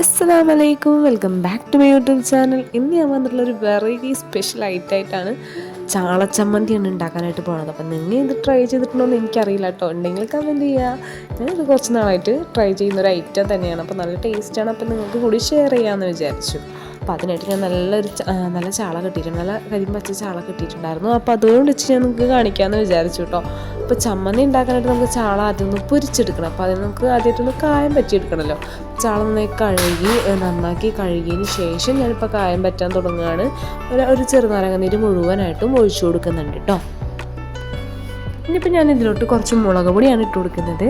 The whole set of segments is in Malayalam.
അസ്സാം വലൈക്കും welcome back to my YouTube channel. ഇന്ന് ഞാൻ വന്നിട്ടുള്ള ഒരു വെറൈറ്റി സ്പെഷ്യൽ ഐറ്റായിട്ടാണ് ചാളച്ചമ്മന്തിയാണ് ഉണ്ടാക്കാനായിട്ട് പോണത്. അപ്പം നിങ്ങൾ ഇത് ട്രൈ ചെയ്തിട്ടുണ്ടോ എന്ന് എനിക്കറിയില്ല കേട്ടോ. ഉണ്ടെങ്കിൽ കമന്റ് ചെയ്യുക ഞാനിത് കുറച്ച് നാളായിട്ട് ട്രൈ ചെയ്യുന്ന ഒരു ഐറ്റം തന്നെയാണ്. അപ്പോൾ നല്ല ടേസ്റ്റാണ് അപ്പം നിങ്ങൾക്ക് കൂടി ഷെയർ ചെയ്യാമെന്ന് വിചാരിച്ചു. അപ്പോൾ അതിനായിട്ട് ഞാൻ നല്ലൊരു നല്ല ചാള കിട്ടിയിട്ടുണ്ട്. നല്ല കരിമ്പച്ച ചാള കിട്ടിയിട്ടുണ്ടായിരുന്നു. അപ്പോൾ അതുകൊണ്ട് വെച്ച് ഞാൻ നിങ്ങൾക്ക് കാണിക്കാമെന്ന് വിചാരിച്ചു കേട്ടോ. അപ്പോൾ ചമ്മന്തി ഉണ്ടാക്കാനായിട്ട് നമുക്ക് ചാള ആദ്യം ഒന്ന് പൊരിച്ചെടുക്കണം. അപ്പോൾ അതിന് നമുക്ക് ആദ്യമായിട്ടൊന്ന് കായം പറ്റിയെടുക്കണമല്ലോ. ചാള നന്നായി കഴുകി നന്നാക്കി കഴുകിയതിന് ശേഷം ഞാനിപ്പോൾ കായം പറ്റാൻ തുടങ്ങുകയാണ്. ഒരു ചെറുനാരങ്ങ നീര് മുഴുവനായിട്ടും ഒഴിച്ചു കൊടുക്കുന്നുണ്ട് കേട്ടോ. ഇനിയിപ്പോൾ ഞാൻ ഇതിലോട്ട് കുറച്ച് മുളക് പൊടിയാണ് ഇട്ട് കൊടുക്കുന്നത്.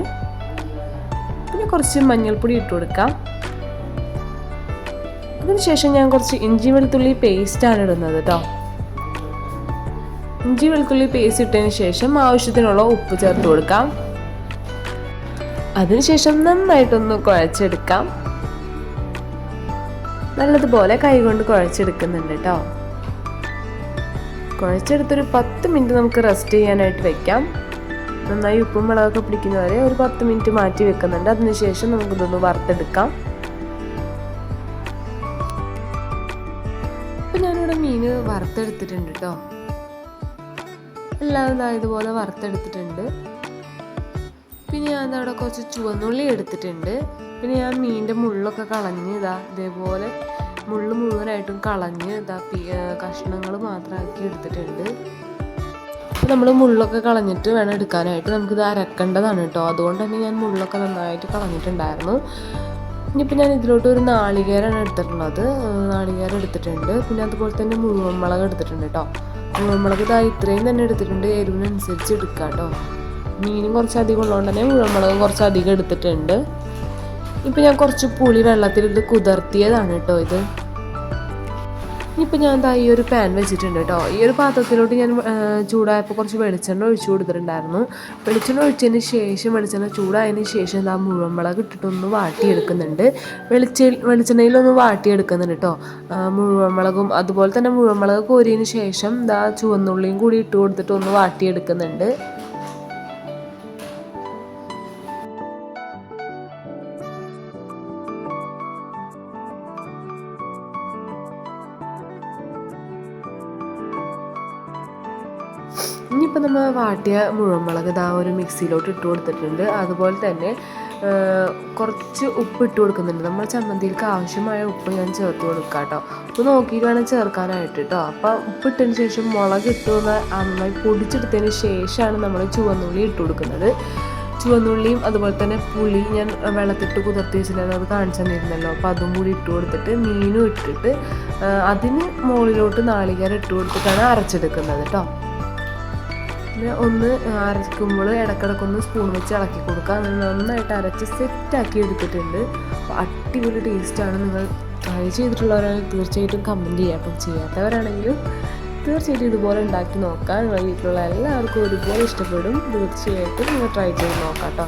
പിന്നെ കുറച്ച് മഞ്ഞൾപ്പൊടി ഇട്ട് കൊടുക്കാം. അതിനുശേഷം ഞാൻ കുറച്ച് ഇഞ്ചി വെളുത്തുള്ളി പേസ്റ്റാണ് ഇടുന്നത് കേട്ടോ ഇഞ്ചി വെളുത്തുള്ളി പേസ്റ്റ് ഇട്ടതിന് ശേഷം ആവശ്യത്തിനുള്ള ഉപ്പ് ചേർത്ത് കൊടുക്കാം. അതിനുശേഷം നന്നായിട്ടൊന്ന് കുഴച്ചെടുക്കാം. നല്ലതുപോലെ കൈകൊണ്ട് കുഴച്ചെടുക്കുന്നുണ്ട് കേട്ടോ കുഴച്ചെടുത്തൊരു പത്ത് മിനിറ്റ് നമുക്ക് റെസ്റ്റ് ചെയ്യാനായിട്ട് വെക്കാം. നന്നായി ഉപ്പും മുളകൊക്കെ പിടിക്കുന്നവരെ ഒരു പത്ത് മിനിറ്റ് മാറ്റി വെക്കുന്നുണ്ട്. അതിനുശേഷം നമുക്കിതൊന്ന് വറുത്തെടുക്കാം. ഞാനിവിടെ മീൻ വറുത്തെടുത്തിട്ടുണ്ട് കേട്ടോ എല്ലാം ഇതാ ഇതുപോലെ വറുത്തെടുത്തിട്ടുണ്ട്. പിന്നെ ഞാൻ അവിടെ കുറച്ച് ചുവന്നുള്ളി എടുത്തിട്ടുണ്ട്. പിന്നെ ഞാൻ മീനിന്റെ മുള്ളൊക്കെ കളഞ്ഞ് ഇതാ ഇതേപോലെ മുള്ള് മുഴുവനായിട്ടും കളഞ്ഞ് ഇതാ കഷ്ണങ്ങൾ മാത്രമാക്കി എടുത്തിട്ടുണ്ട്. അപ്പോൾ നമ്മൾ മുള്ളൊക്കെ കളഞ്ഞിട്ട് വേണം എടുക്കാനായിട്ട്. നമുക്കിത് അരക്കേണ്ടതാണ് കേട്ടോ അതുകൊണ്ട് തന്നെ ഞാൻ മുള്ളൊക്കെ നന്നായിട്ട് കളഞ്ഞിട്ടുണ്ടായിരുന്നു. ഇനിയിപ്പോൾ ഞാൻ ഇതിലോട്ട് ഒരു നാളികേരമാണ് എടുത്തിട്ടുള്ളത്. നാളികേരം എടുത്തിട്ടുണ്ട്. പിന്നെ അതുപോലെ തന്നെ മുഴുവൻ മുളക് എടുത്തിട്ടുണ്ട് കേട്ടോ മുഴുവൻ ഇതാ ഇത്രയും തന്നെ എടുത്തിട്ടുണ്ട്. എരിവിനനുസരിച്ച് എടുക്കാം കേട്ടോ മീനും കുറച്ച് അധികം ഉള്ളതുകൊണ്ട് തന്നെ മുഴുവൻ മുളകും കുറച്ച് അധികം എടുത്തിട്ടുണ്ട്. ഇപ്പം ഞാൻ കുറച്ച് പുളി വെള്ളത്തിലിട്ട് കുതിർത്തിയതാണ് കേട്ടോ ഇത്. ഇനിയിപ്പോൾ ഞാൻ എന്താ ഈ ഒരു പാൻ വെച്ചിട്ടുണ്ട് കേട്ടോ ഈ ഒരു പാത്രത്തിലോട്ട് ഞാൻ ചൂടായപ്പോൾ കുറച്ച് വെളിച്ചെണ്ണ ഒഴിച്ചു കൊടുത്തിട്ടുണ്ടായിരുന്നു. വെളിച്ചെണ്ണ ഒഴിച്ചതിന് ശേഷം വെളിച്ചെണ്ണ ചൂടായതിന് ശേഷം എന്താ മുഴുവൻ മുളക് ഇട്ടിട്ടൊന്ന് വാട്ടിയെടുക്കുന്നുണ്ട്. വെളിച്ച വെളിച്ചെണ്ണയിലൊന്ന് വാട്ടിയെടുക്കുന്നുണ്ട് കേട്ടോ മുഴുവൻ മുളകും അതുപോലെ തന്നെ മുഴുവൻ മുളക് കോരിയതിന് ശേഷം എന്താ ചുവന്നുള്ളിയും കൂടി ഇട്ട് കൊടുത്തിട്ട് ഒന്ന് വാട്ടിയെടുക്കുന്നുണ്ട്. ഇനിയിപ്പോൾ നമ്മൾ വാട്ടിയ മുഴുവൻമുളക് ഇതാ ഒരു മിക്സിയിലോട്ട് ഇട്ട് കൊടുത്തിട്ടുണ്ട്. അതുപോലെ തന്നെ കുറച്ച് ഉപ്പ് ഇട്ട് കൊടുക്കുന്നുണ്ട്. നമ്മൾ ചമ്മന്തിക്ക് ആവശ്യമായ ഉപ്പ് ഞാൻ ചേർത്ത് കൊടുക്കാം കേട്ടോ ഉപ്പ് നോക്കിയിട്ട് വേണം ചേർക്കാനായിട്ട് കേട്ടോ അപ്പോൾ ഉപ്പിട്ടതിന് ശേഷം മുളക് ഇട്ട് നന്നായി പൊടിച്ചെടുത്തതിന് ശേഷമാണ് നമ്മൾ ചുവന്നുള്ളി ഇട്ട് കൊടുക്കുന്നത്. ചുവന്നുള്ളിയും അതുപോലെ തന്നെ പുളി ഞാൻ വെള്ളത്തിട്ട് കുതിർത്തി വെച്ചിട്ടുണ്ടായിരുന്നു അത് കാണിച്ചു തന്നിരുന്നല്ലോ. അപ്പോൾ അതും കൂടി ഇട്ട് കൊടുത്തിട്ട് മീനും ഇട്ടിട്ട് അതിന് മുകളിലോട്ട് നാളികേരം ഇട്ട് കൊടുത്തിട്ടാണ് അരച്ചെടുക്കുന്നത് കേട്ടോ പിന്നെ ഒന്ന് അരയ്ക്കുമ്പോൾ ഇടക്കിടക്കൊന്ന് സ്പൂൺ വെച്ച് ഇളക്കി കൊടുക്കുക. അങ്ങനെ നന്നായിട്ട് അരച്ച് സെറ്റാക്കി എടുത്തിട്ടുണ്ട്. അടിപൊളി ടേസ്റ്റാണ് നിങ്ങൾ ട്രൈ ചെയ്തിട്ടുള്ളവരാണെങ്കിൽ തീർച്ചയായിട്ടും കമന്റ് ചെയ്യുക അപ്പം ചെയ്യാത്തവരാണെങ്കിലും തീർച്ചയായിട്ടും ഇതുപോലെ ഉണ്ടാക്കി നോക്കാം. നിങ്ങളുടെ വീട്ടിലുള്ള എല്ലാവർക്കും ഒരുപോലെ ഇഷ്ടപ്പെടും. തീർച്ചയായിട്ടും നിങ്ങൾ ട്രൈ ചെയ്ത് നോക്കാം കേട്ടോ